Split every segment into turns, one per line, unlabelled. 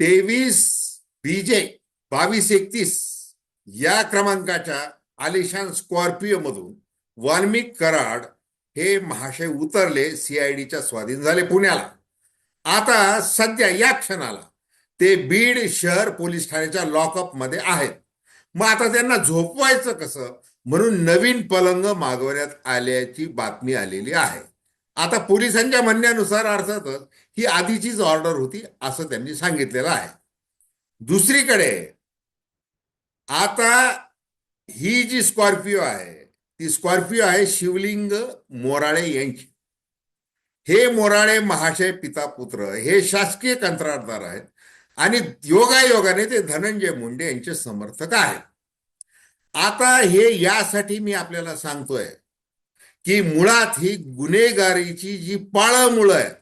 तेवीस बीजे बावीस एकतीस या क्रमांकाच्या आलिशान स्कॉर्पिओ मधून वाल्मिक कराड हे महाशय उतरले सीआयडीच्या स्वाधीन झाले पुण्याला. आता सध्या या क्षणाला ते बीड शहर पोलीस ठाण्याच्या लॉकअपमध्ये आहेत. मग आता त्यांना झोपवायचं कसं? म्हणून नवीन पलंग मागवण्यात आल्याची बातमी आलेली आहे. आता पोलिसांच्या म्हणण्यानुसार अर्थातच ही आधीचीच ऑर्डर होती असं त्यांनी सांगितलेलं आहे. दुसरीकडे आता ही जी स्कॉर्पिओ आहे ती स्कॉर्पिओ आहे शिवलिंग मोराळे यांची. हे मोराळे महाशय पिता पुत्र हे शासकीय कंत्राटदार आहेत आणि योगायोगाने ते धनंजय मुंडे यांचे समर्थक आहेत. आता हे यासाठी मी आपल्याला सांगतोय की मुळात ही गुन्हेगारीची जी पाळमुळं आहेत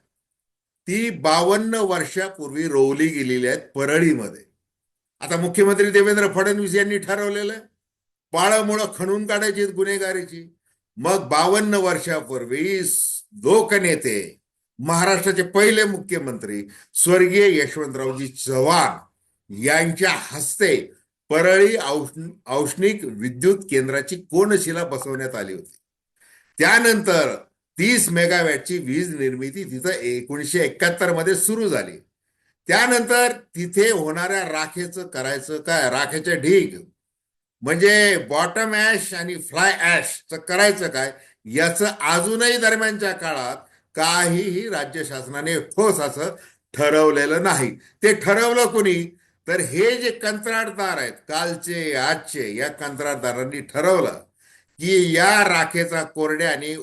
ती बावन्न वर्षापूर्वी रोवली गेलेली आहेत परळीमध्ये. आता मुख्यमंत्री देवेंद्र फडणवीस यांनी ठरवलेलं आहे खणून काढायची गुन्हेगारीची. मग बावन्न वर्षापूर्वी लोकनेते महाराष्ट्राचे पहिले मुख्यमंत्री स्वर्गीय यशवंतरावजी चव्हाण यांच्या हस्ते परळी औष्णिक विद्युत केंद्राची कोनशिला बसवण्यात आली होती. त्यानंतर तीस मेगावॅटची वीज निर्मिती तिथं एकोणीशे एकाहत्तरमध्ये सुरू झाली. त्यानंतर तिथे होणाऱ्या राखेचं करायचं काय? राखेचे ढीग. म्हणजे बॉटम ॲश आणि फ्लाय ॲशचं करायचं काय? याचं अजूनही दरम्यानच्या काळात काहीही राज्य शासनाने ठोस असं ठरवलेलं नाही. ते ठरवलं कोणी? तर हे जे कंत्राटदार आहेत कालचे आजचे या कंत्राटदारांनी ठरवलं की या राखेचा कोरड्या आणि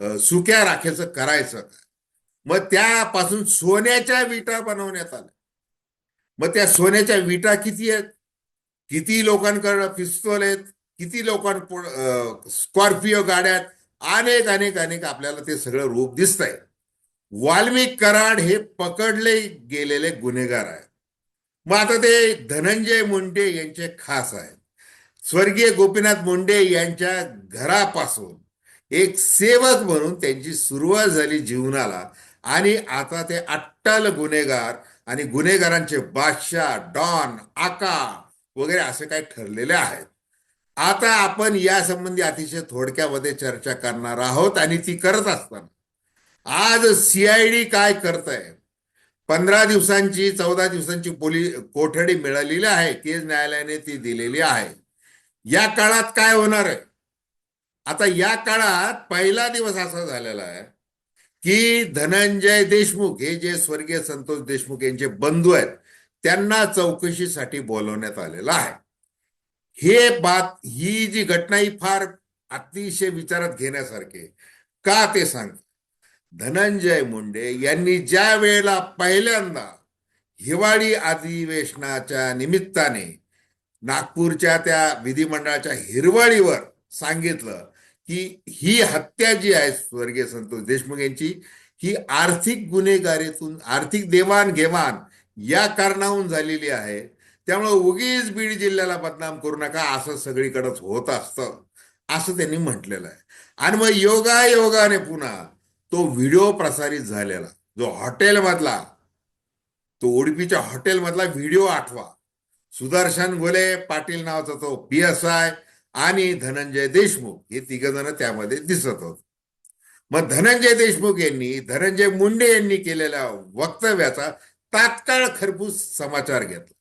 सुक्या राखेचं करायचं काय मग त्यापासून सोन्याच्या विटा बनवण्यात आल्या. मग त्या सोन्याच्या विटा किती आहेत? किती लोकांकडे पिस्तोल आहेत? किती लोकांपुढं स्कॉर्पिओ गाड्यात अनेक अनेक अनेक आपल्याला ते सगळं रूप दिसतंय. वाल्मिक कराड हे पकडले गेलेले गुन्हेगार आहेत. मग आता ते धनंजय मुंडे यांचे खास आहेत. स्वर्गीय गोपीनाथ मुंडे यांच्या घरापासून एक सेवक म्हणून त्यांची सुरुवात झाली जीवनाला. आणि आता ते अट्टल गुन्हेगार आणि गुन्हेगारांचे बादशाह डॉन आका वगैरे असे काही ठरलेले आहेत. आता आपण या संबंधी अतिशय थोडक्यामध्ये चर्चा करणार आहोत आणि ती करत असताना. आज सीआयडी काय करत आहे पंधरा दिवसांची चौदा दिवसांची पोलीस कोठडी मिळालेली आहे केस न्यायालयाने ती दिलेली आहे. या काळात काय होणार आहे? आता या काळात पहिला दिवस असा झालेला आहे की धनंजय देशमुख हे जे स्वर्गीय संतोष देशमुख यांचे बंधू आहेत त्यांना चौकशीसाठी बोलवण्यात आलेलं आहे. हे बात ही जी घटना ही फार अतिशय विचारात घेण्यासारखी का ते सांग धनंजय मुंडे यांनी ज्या वेळेला पहिल्यांदा हिवाळी अधिवेशनाच्या निमित्ताने नागपूरच्या त्या विधिमंडळाच्या हिरवळीवर सांगितलं की ही हत्या जी आहे स्वर्गीय संतोष देशमुख यांची ही आर्थिक गुन्हेगारीतून आर्थिक देवाणघेवाण या कारणाहून झालेली आहे. त्यामुळे उगीच बीड जिल्ह्याला बदनाम करू नका असं सगळीकडंच होत असतं असं त्यांनी म्हटलेलं आहे. आणि मग योगायोगाने पुन्हा तो व्हिडिओ प्रसारित झालेला जो हॉटेलमधला तो उडपीच्या हॉटेलमधला व्हिडिओ आठवा. सुदर्शन गोले पाटील नावाचा तो पी एस आय आणि धनंजय देशमुख हे तिघ जण त्यामध्ये दिसत होत. मग धनंजय देशमुख यांनी धनंजय मुंडे यांनी केलेल्या वक्तव्याचा तात्काळ खरपूस समाचार घेतला.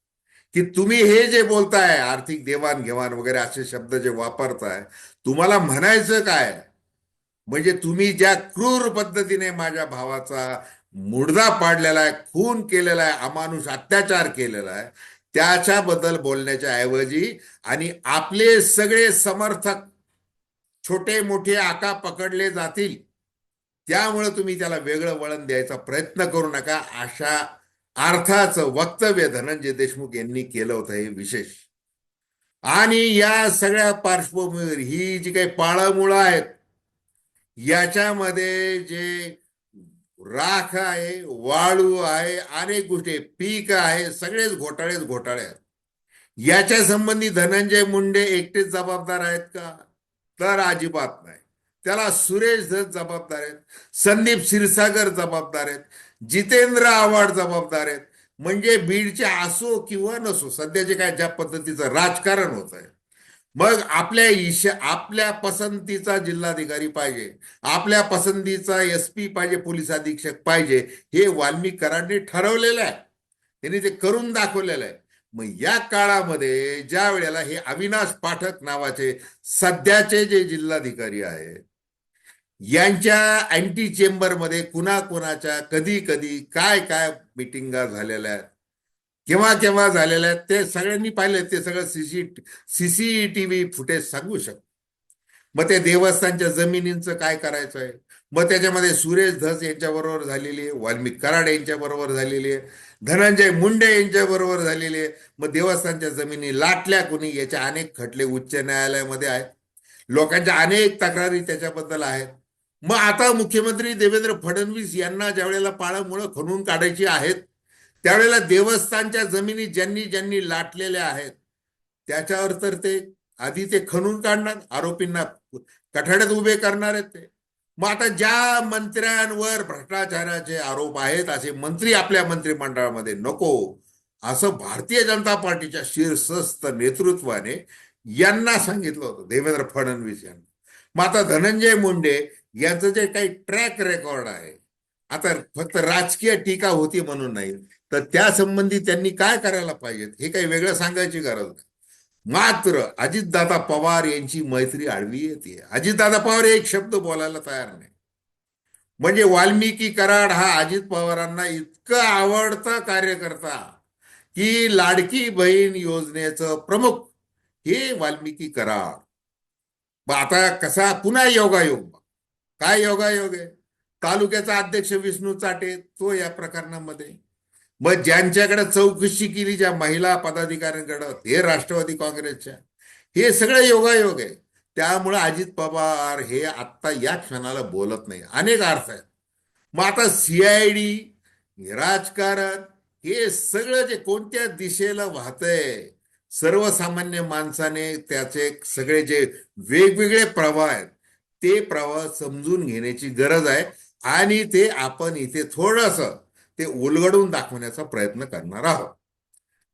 की तुम्ही हे जे बोलताय आर्थिक देवाणघेवाण वगैरे असे शब्द जे वापरताय तुम्हाला म्हणायचं काय? म्हणजे तुम्ही ज्या क्रूर पद्धतीने माझ्या भावाचा मुडदा पाडलेला आहे खून केलेला आहे अमानुष अत्याचार केलेला आहे त्याच्याबद्दल बोलण्याच्या ऐवजी आणि आपले सगळे समर्थक छोटे मोठे आका पकडले जातील त्यामुळे तुम्ही त्याला वेगळं वळण द्यायचा प्रयत्न करू नका. अशा अर्थाचं वक्तव्य धनंजय देशमुख यांनी केलं होतं हे विशेष. आणि या सगळ्या पार्श्वभूमीवर ही जी काही पाळमुळं आहेत याच्यामध्ये जे राख आहे वाळू आहे अनेक गोष्टी पीक आहे सगळेच घोटाळेच घोटाळे आहेत. याच्या संबंधी धनंजय मुंडे एकटेच जबाबदार आहेत का? तर अजिबात नाही. त्याला सुरेश धस जबाबदार आहेत. संदीप क्षीरसागर जबाबदार आहेत. जितेंद्र आव्हाड जबाबदार आहेत. म्हणजे बीडचे असो किंवा नसो सध्याचे काय ज्या पद्धतीचं राजकारण होत आहे मग आपल्या इश आपल्या पसंतीचा जिल्हाधिकारी पाहिजे आपल्या पसंतीचा एस पी पाहिजे पोलीस अधीक्षक पाहिजे हे वाल्मिकरांनी ठरवलेलं आहे. त्यांनी ते करून दाखवलेलं आहे. मग या काळामध्ये ज्या वेळेला हे अविनाश पाठक नावाचे सध्याचे जे जिल्हाधिकारी आहेत यांच्या अँटी चेंबरमध्ये कुणाकुणाच्या कधी कधी काय काय मिटिंगा झालेल्या आहेत? केव्हा केव्हा झालेल्या आहेत ते सगळ्यांनी पाहिलं ते सगळं सीसी सीसीटीव्ही फुटेज सांगू शकतो. मग ते देवस्थानच्या जमिनींचं काय करायचं आहे? मग त्याच्यामध्ये सुरेश धस यांच्याबरोबर झालेली आहे वाल्मिक कराड यांच्याबरोबर झालेली आहे धनंजय मुंडे यांच्याबरोबर झालेली आहे. मग देवस्थानच्या जमिनी लाटल्या कोणी? याच्या अनेक खटले उच्च न्यायालयामध्ये आहेत. लोकांच्या अनेक तक्रारी त्याच्याबद्दल आहेत. मग आता मुख्यमंत्री देवेंद्र फडणवीस यांना ज्या वेळेला पाळमुळं खणून काढायची आहेत त्यावेळेला देवस्थानच्या जमिनी ज्यांनी ज्यांनी लाटलेल्या आहेत त्याच्यावर तर ते आधी ते खणून काढणार आरोपींना कठाड्यात उभे करणार आहेत ते. मग आता ज्या मंत्र्यांवर भ्रष्टाचाराचे आरोप आहेत असे मंत्री आपल्या मंत्रिमंडळामध्ये नको असं भारतीय जनता पार्टीच्या शीर्षस्थ नेतृत्वाने यांना सांगितलं होतं देवेंद्र फडणवीस यांना. मग आता धनंजय मुंडे यांचं जे काही ट्रॅक रेकॉर्ड आहे आता फक्त राजकीय टीका होती म्हणून नाही तर त्या संबंधी त्यांनी काय करायला पाहिजेत हे काही वेगळं सांगायची गरज नाही. मात्र अजितदादा पवार यांची मैत्री आडवी येते. अजितदादा पवार एक शब्द बोलायला तयार नाही. म्हणजे वाल्मिकी कराड हा अजित पवारांना इतकं आवडता कार्यकर्ता की लाडकी बहीण योजनेचं प्रमुख हे वाल्मिकी कराड. आता कसा पुन्हा योगायोग काय योगायोग आहे? तालुक्याचा अध्यक्ष विष्णू चाटे तो या प्रकरणामध्ये. मग ज्यांच्याकडे चौकशी केली ज्या महिला पदाधिकाऱ्यांकडे हे राष्ट्रवादी काँग्रेसच्या. हे सगळं योगायोग आहे. त्यामुळे अजित पवार हे आत्ता या क्षणाला बोलत नाही. अनेक अर्थ आहेत. मग आता सीआयडी राजकारण हे सगळं जे कोणत्या दिशेला वाहतंय सर्वसामान्य माणसाने त्याचे सगळे जे वेगवेगळे प्रवाह आहेत ते प्रवाह समजून घेण्याची गरज आहे. आणि ते आपण इथे थोडंसं ते उलगडून दाखवण्याचा प्रयत्न करणार आहोत.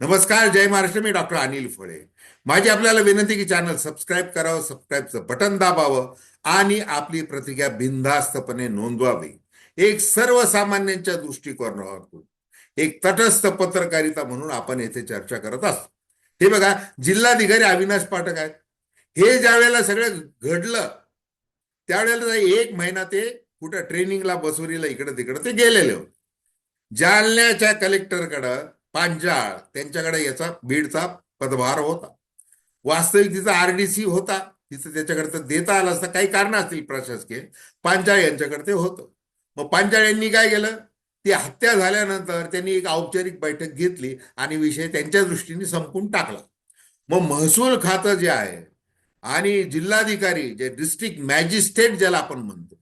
नमस्कार जय महाराष्ट्र. मी डॉक्टर अनिल फळे माझी आपल्याला विनंती की चॅनल सबस्क्राईब करावं सबस्क्राईबचं बटन दाबावं आणि आपली प्रतिक्रिया बिनधास्तपणे नोंदवावी. एक सर्वसामान्यांच्या दृष्टिकोनातून एक तटस्थ पत्रकारिता म्हणून आपण येथे चर्चा करत असतो. हे बघा जिल्हाधिकारी अविनाश पाठक आहेत. हे ज्या वेळेला सगळं घडलं त्यावेळेला एक महिना ते कुठं ट्रेनिंगला बसवरीला इकडं तिकडं ते गेलेले होते. जालन्याच्या कलेक्टरकडं पांजाळ त्यांच्याकडे याचा बीडचा पदभार होता. वास्तविक तिचा आरडीसी होता. तिथं त्याच्याकडे तर देता आलं असतं. काही कारण असतील प्रशासकीय. पांचाळ यांच्याकडे ते होतं. मग पांचाळ यांनी काय केलं? ती हत्या झाल्यानंतर त्यांनी एक औपचारिक बैठक घेतली आणि विषय त्यांच्या दृष्टीने संपून टाकला. मग महसूल खातं जे आहे आणि जिल्हाधिकारी जे डिस्ट्रिक्ट मॅजिस्ट्रेट ज्याला आपण म्हणतो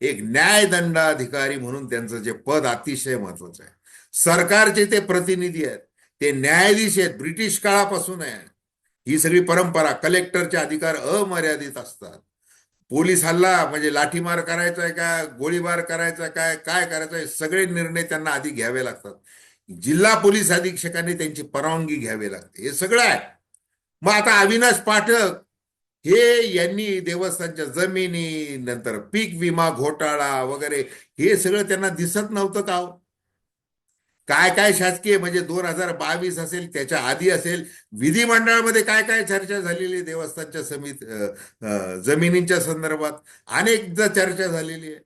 एक न्यायदंडाधिकारी म्हणून त्यांचं जे पद अतिशय महत्वाचं आहे. सरकारचे ते प्रतिनिधी आहेत ते न्यायाधीश आहेत ब्रिटिश काळापासून आहे. ही सगळी परंपरा कलेक्टरचे अधिकार अमर्यादित असतात. पोलीस हल्ला म्हणजे लाठीमार करायचा आहे का गोळीबार करायचा काय काय करायचं आहे सगळे निर्णय त्यांना आधी घ्यावे लागतात. जिल्हा पोलीस अधीक्षकांनी त्यांची परवानगी घ्यावी लागते. हे सगळं आहे. मग आता अविनाश पाठक हे यांनी देवस्थानच्या जमिनी नंतर पीक विमा घोटाळा वगैरे हे सगळं त्यांना दिसत नव्हतं का हो? काय काय शासकीय म्हणजे दोन हजार बावीस असेल त्याच्या आधी असेल विधिमंडळामध्ये काय काय चर्चा झालेली देवस्थानच्या समित जमिनींच्या संदर्भात? अनेकदा चर्चा झालेली आहे.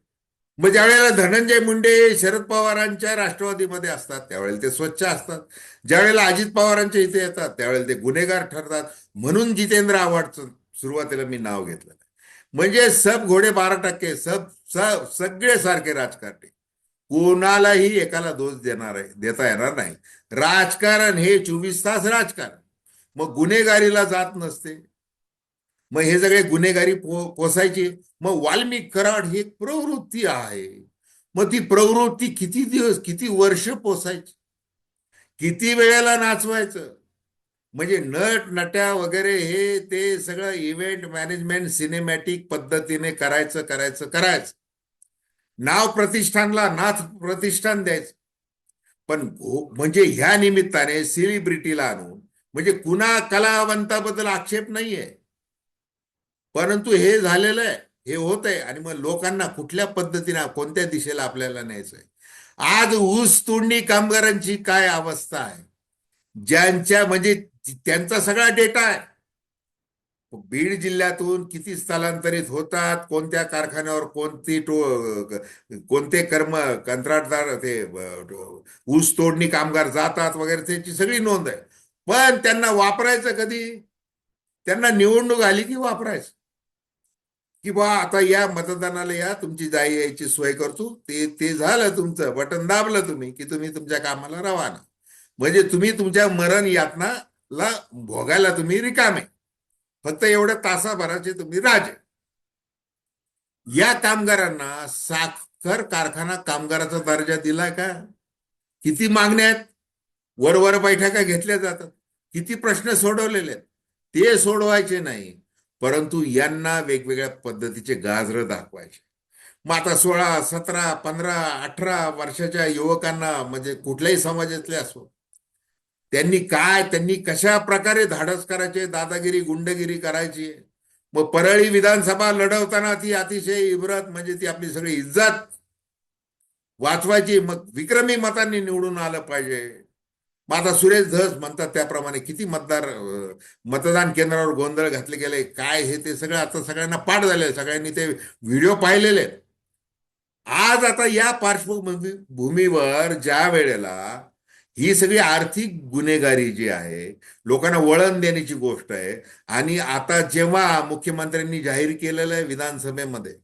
मग ज्यावेळेला धनंजय मुंडे शरद पवारांच्या राष्ट्रवादीमध्ये असतात त्यावेळेला ते स्वच्छ असतात. ज्यावेळेला अजित पवारांच्या इथे येतात त्यावेळेला ते गुन्हेगार ठरतात. म्हणून जितेंद्र आव्हाडचं सुरुवातीला मी नाव घेतलं म्हणजे सब घोडे बारा टक्के सब सगळे सारखे राजकारणी. कोणालाही एकाला दोष देणार आहे देता येणार नाही. राजकारण हे चोवीस तास राजकारण. मग गुन्हेगारीला जात नसते. मग हे सगळे गुन्हेगारी पो पोसायचे. मग वाल्मिक कराड ही एक प्रवृत्ती आहे. मग ती प्रवृत्ती किती दिवस किती वर्ष पोसायची? किती वेळेला नाचवायचं? म्हणजे नट नट्या वगैरे हे ते सगळं इव्हेंट मॅनेजमेंट सिनेमॅटिक पद्धतीने करायचं करायचं करायचं. नाव प्रतिष्ठानला नाथ प्रतिष्ठान द्यायचं. पण म्हणजे ह्या निमित्ताने सेलिब्रिटीला आणून म्हणजे कुणा कलावंताबद्दल आक्षेप नाहीये. परंतु हे झालेलं आहे हे होत आहे आणि मग लोकांना कुठल्या पद्धतीने कोणत्या दिशेला आपल्याला न्यायचंय आज ऊस तोडणी कामगारांची काय अवस्था आहे? ज्यांच्या म्हणजे त्यांचा सगळा डेटा आहे. बीड जिल्ह्यातून किती स्थलांतरित होतात कोणत्या कारखान्यावर कोणती टो कोणते कर्म कंत्राटदार ते ऊस तोडणी कामगार जातात वगैरे त्याची सगळी नोंद आहे. पण त्यांना वापरायचं कधी? त्यांना निवडणूक आली की वापरायचं. की बा आता या मतदानाला या तुमची जाई यायची सोय करतो. ते ते झालं तुमचं बटन दाबलं तुम्ही की तुम्ही तुमच्या कामाला रवाना. म्हणजे तुम्ही तुमच्या मरण यातना ला भोगायला तुम्ही रिकामे. फक्त एवढ्या तासाभराचे तुम्ही राजे. या कामगारांना साखर कारखाना कामगाराचा दर्जा दिलाय का? किती मागण्या आहेत? वर वर बैठका घेतल्या जातात. किती प्रश्न सोडवलेले आहेत? ते सोडवायचे नाही. परंतु यांना वेगवेगळ्या पद्धतीचे गाजर दाखवायचे. मग आता सोळा सतरा पंधरा अठरा वर्षाच्या युवकांना म्हणजे कुठल्याही समाजातले असो त्यांनी काय त्यांनी कशा प्रकारे धाडस करायचे दादागिरी गुंडगिरी करायची? मग परळी विधानसभा लढवताना ती अतिशय इब्रत म्हणजे ती आपली सगळी इज्जत वाचवायची. मग विक्रमी मतांनी निवडून आलं पाहिजे. मग आता सुरेश धस म्हणतात त्याप्रमाणे किती मतदार मतदान केंद्रावर गोंधळ घातले गेले? काय हे ते सगळं आता सगळ्यांना पाठ झाले सगळ्यांनी ते व्हिडिओ पाहिलेले आज आता या पार्श्वभूमी भूमीवर ज्या वेळेला ही सगळी आर्थिक गुन्हेगारी जी आहे लोकांना वळण देण्याची गोष्ट आहे. आणि आता जेव्हा मुख्यमंत्र्यांनी जाहीर केलेलं आहे विधानसभेमध्ये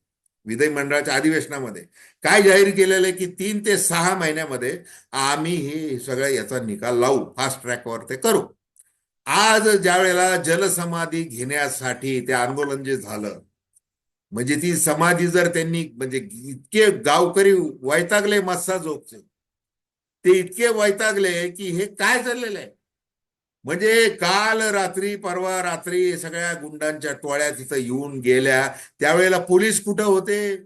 विधिमंडळाच्या अधिवेशनामध्ये काय जाहीर केलेलं आहे की तीन ते सहा महिन्यामध्ये आम्ही हे सगळं याचा निकाल लावू फास्ट ट्रॅकवर ते करू. आज ज्या वेळेला जलसमाधी घेण्यासाठी ते आंदोलन जे झालं म्हणजे ती समाधी जर त्यांनी म्हणजे इतके गावकरी वैतागले मस्सा झोपचे ते इतके वैतागले की हे काय चाललेलं आहे? म्हणजे काल रात्री परवा रात्री सगळ्या गुंडांच्या टोळ्या तिथं येऊन गेल्या. त्यावेळेला पोलीस कुठं होते?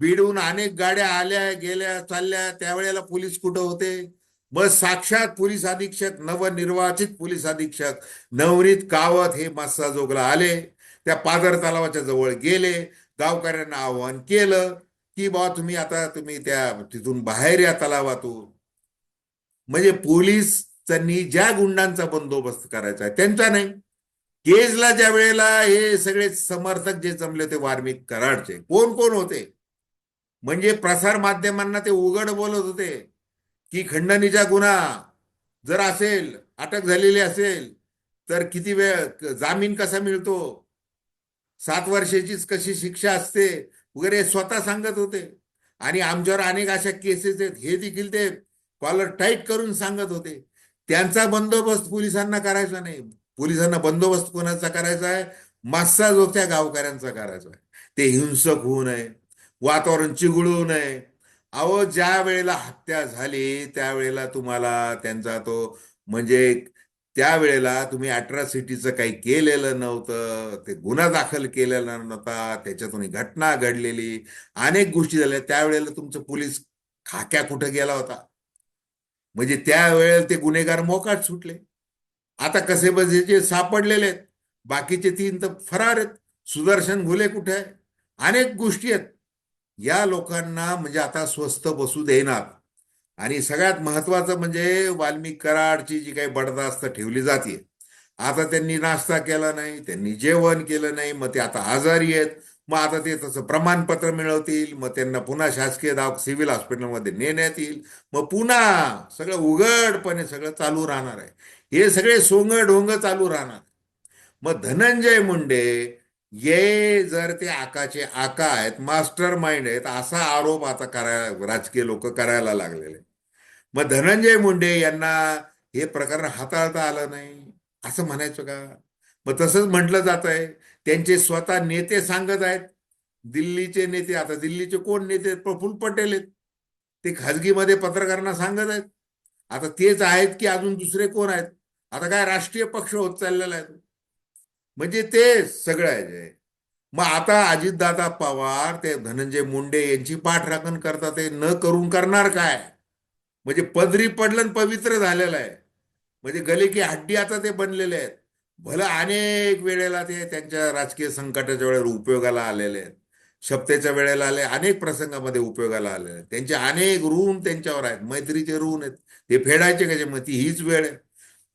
बीडहून अनेक गाड्या आल्या गेल्या चालल्या. त्यावेळेला पोलीस कुठं होते? मग साक्षात पोलीस अधीक्षक नवनिर्वाचित पोलीस अधीक्षक नवनीत कावत हे मस्साजोगला आले. त्या पादर तलावाच्या जवळ गेले. गावकऱ्यांना आवाहन केलं की बा तुम्ही आता तुम्ही त्या तिथून बाहेर या तलावातून. म्हणजे पोलिसांनी ज्या गुंडांचा बंदोबस्त करायचा आहे त्यांचा नाही. केजला ज्या वेळेला हे सगळे समर्थक जे जमले होते वार्मिक कराडचे कोण कोण होते? म्हणजे प्रसार माध्यमांना ते उघड बोलत होते की खंडणीचा गुन्हा जर असेल अटक झालेली असेल तर किती वेळ जामीन कसा मिळतो? सात वर्षाचीच कशी शिक्षा असते? वगैरे स्वतः सांगत होते. आणि आमच्यावर अनेक अशा केसेस आहेत हे देखील ते कॉलर टाईट करून सांगत होते. त्यांचा बंदोबस्त पोलिसांना करायचा नाही. पोलिसांना बंदोबस्त कोणाचा करायचा आहे? मास्सा जो त्या गावकऱ्यांचा करायचा आहे. ते हिंसक होऊ नये. वातावरण चिघळू नये. अहो ज्या वेळेला हत्या झाली त्यावेळेला तुम्हाला त्यांचा तो म्हणजे त्यावेळेला तुम्ही अट्रॉसिटीचं काही केलेलं नव्हतं. ते गुन्हा दाखल केलेला नव्हता. त्याच्यातून घटना घडलेली. अनेक गोष्टी झाल्या. त्यावेळेला तुमचं पोलीस खाक्या कुठं गेला होता? म्हणजे त्यावेळेला ते गुन्हेगार मोकाट सुटले. आता कसे बजेचे सापडलेले आहेत. बाकीचे तीन तर फरार आहेत. सुदर्शन घुले कुठे आहे? अनेक गोष्टी आहेत. या लोकांना म्हणजे आता स्वस्त बसू देणार. आणि सगळ्यात महत्वाचं म्हणजे वाल्मिक कराडची जी काही बडदास्त ठेवली जाते. आता त्यांनी नाश्ता केला नाही त्यांनी जेवण केलं नाही मग ते आता आजारी आहेत. मग आता ते तसं प्रमाणपत्र मिळवतील मग त्यांना पुन्हा शासकीय दाव सिव्हिल हॉस्पिटलमध्ये नेण्यात येईल. मग पुन्हा सगळं उघडपणे सगळं चालू राहणार आहे. हे सगळे सोंग ढोंग चालू राहणार मग धनंजय मुंडे ये जर ते आकाचे आका आहेत मास्टर माइंड आहेत असा आरोप आता करायला राजकीय लोक करायला लागलेले. मग धनंजय मुंडे यांना हे प्रकरण हाताळता आलं नाही. असं म्हणायचं का? मग तसंच म्हटलं जात आहे त्यांचे स्वतः नेते सांगत आहेत. दिल्लीचे नेते आता दिल्लीचे कोण नेते? प्रफुल्ल पटेल आहेत. ते खाजगीमध्ये पत्रकारांना सांगत आहेत. आता तेच आहेत की अजून दुसरे कोण आहेत? आता काय राष्ट्रीय पक्ष होत चाललेला आहे? म्हणजे ते सगळं आहे मग आता अजितदादा पवार ते धनंजय मुंडे यांची पाठराखण करतात ते न करून करणार काय? म्हणजे पदरी पडलं पवित्र झालेलं आहे. म्हणजे गले की हड्डी आता ते बनलेले आहेत. भलं अनेक वेळेला ते त्यांच्या राजकीय संकटाच्या वेळेला उपयोगाला आलेले आहेत. शपथेच्या वेळेला आले अनेक प्रसंगामध्ये उपयोगाला आलेले आहेत. त्यांचे अनेक ऋण त्यांच्यावर आहेत. मैत्रीचे ऋण आहेत. ते फेडायचे कसे? मग ती हीच वेळ आहे.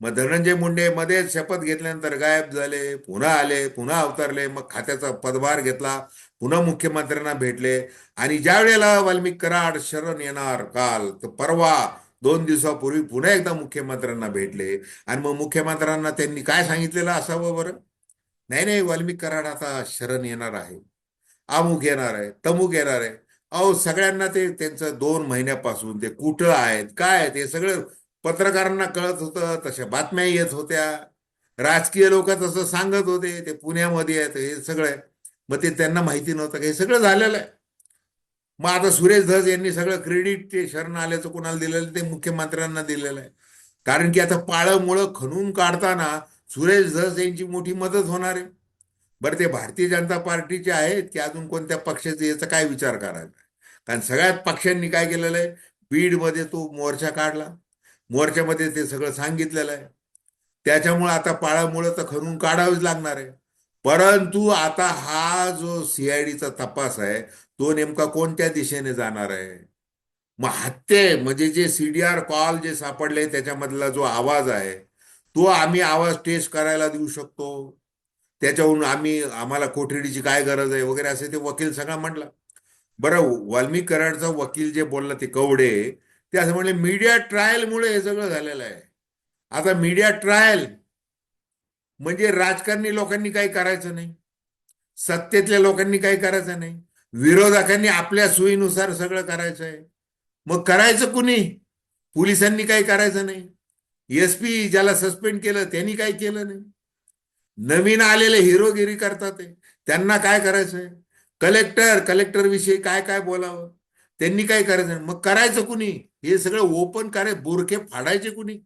मग धनंजय मुंडे मध्येच शपथ घेतल्यानंतर गायब झाले पुन्हा आले पुन्हा अवतरले मग खात्याचा पदभार घेतला पुन्हा मुख्यमंत्र्यांना भेटले. आणि ज्या वेळेला वाल्मिक कराड शरण येणार काल तर परवा दोन दिवसापूर्वी पुन्हा एकदा मुख्यमंत्र्यांना भेटले. आणि मग मुख्यमंत्र्यांना त्यांनी काय सांगितलेलं असावं बरं? नाही नाही वाल्मिक कराड आता शरण येणार आहे. अमुक येणार आहे तमुक येणार आहे. अहो सगळ्यांना ते त्यांचं दोन महिन्यापासून ते कुठं आहेत काय आहेत हे सगळं पत्रकारांना कळत होतं तशा बातम्या येत होत्या. राजकीय लोक तसं सांगत होते ते पुण्यामध्ये आहेत हे सगळं मग ते त्यांना माहिती नव्हतं हे सगळं झालेलं आहे. मग आता सुरेश धस यांनी सगळं क्रेडिट ते शरण आल्याचं कोणाला दिलेलं ते मुख्यमंत्र्यांना दिलेलं आहे. कारण की आता पाळं मुळं खणून काढताना सुरेश धस यांची मोठी मदत होणार आहे. बरं ते भारतीय जनता पार्टीचे आहेत की अजून कोणत्या पक्षाचे याचा काय विचार करायचा कारण सगळ्यात पक्षांनी काय केलेलं आहे? बीडमध्ये तो मोर्चा काढला. मोर्चामध्ये ते सगळं सांगितलेलं आहे. त्याच्यामुळे आता पाळामुळं तर खणून काढावीच लागणार आहे. परंतु आता हा जो सीआयडीचा तपास आहे तो नेमका कोणत्या दिशेने जाणार आहे? मग हत्ये म्हणजे जे सीडीआर कॉल जे सापडले त्याच्यामधला जो आवाज आहे तो आम्ही आवाज टेस्ट करायला देऊ शकतो. त्याच्याहून आम्ही आम्हाला कोठडीची काय गरज आहे वगैरे असे ते वकील सगळं म्हटलं. बरं वाल्मिक कराडचा वकील जे बोलला ते कवडे ते असं म्हणले मीडिया ट्रायलमुळे हे सगळं झालेलं आहे. आता मीडिया ट्रायल म्हणजे राजकारणी लोकांनी काही करायचं नाही. सत्तेतल्या लोकांनी काही करायचं नाही. विरोधकांनी आपल्या सोयीनुसार सगळं करायचं आहे. मग करायचं कुणी? पोलिसांनी काही करायचं नाही. एस पी ज्याला सस्पेंड केलं त्यांनी काही केलं नाही. नवीन आलेले हिरोगिरी करतात त्यांना काय करायचंय कलेक्टर कलेक्टर विषयी काय काय बोलावं? त्यांनी काय करायचं नाही. मग करायचं कुणी? हे सगळं ओपन कराय बोरखे फाडायचे कुणी?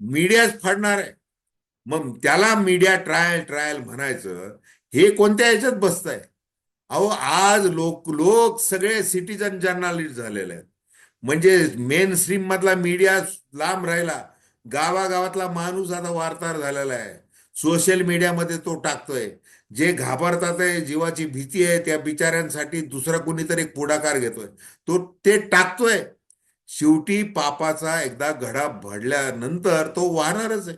मीडियाच फाडणार आहे. मग त्याला मीडिया ट्रायल ट्रायल म्हणायचं हे कोणत्या ह्याच्यात बसतंय? अहो आज लोक लोक सगळे सिटीजन जर्नालिस्ट झालेले आहेत. म्हणजे मेन स्ट्रीम मधला मीडिया लांब राहिला. गावागावातला माणूस आता वार्ताहर झालेला आहे. सोशल मीडियामध्ये तो टाकतोय. जे घाबरतात आहे जीवाची भीती आहे त्या बिचाऱ्यांसाठी दुसरा कोणीतरी एक पुढाकार घेतोय. तो ते टाकतोय. शेवटी पापाचा एकदा घडा भडल्यानंतर तो वाहणारच आहे.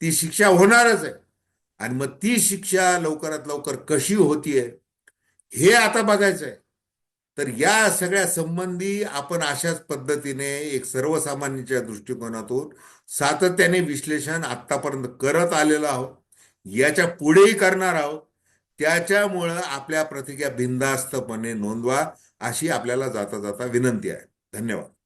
ती शिक्षा होणारच आहे. आणि मग ती शिक्षा लवकरात लवकर कशी होतीये हे आता बघायचं आहे तर या सगळ्या संबंधी आपण अशाच पद्धतीने एक सर्वसामान्यांच्या दृष्टिकोनातून सातत्याने विश्लेषण आतापर्यंत करत आलेलो आहोत. याच्या पुढेही करणार आहोत. त्याच्यामुळं आपल्या प्रतिक्रिया बिंदास्तपणे नोंदवा अशी आपल्याला जाता जाता विनंती आहे. धन्यवाद.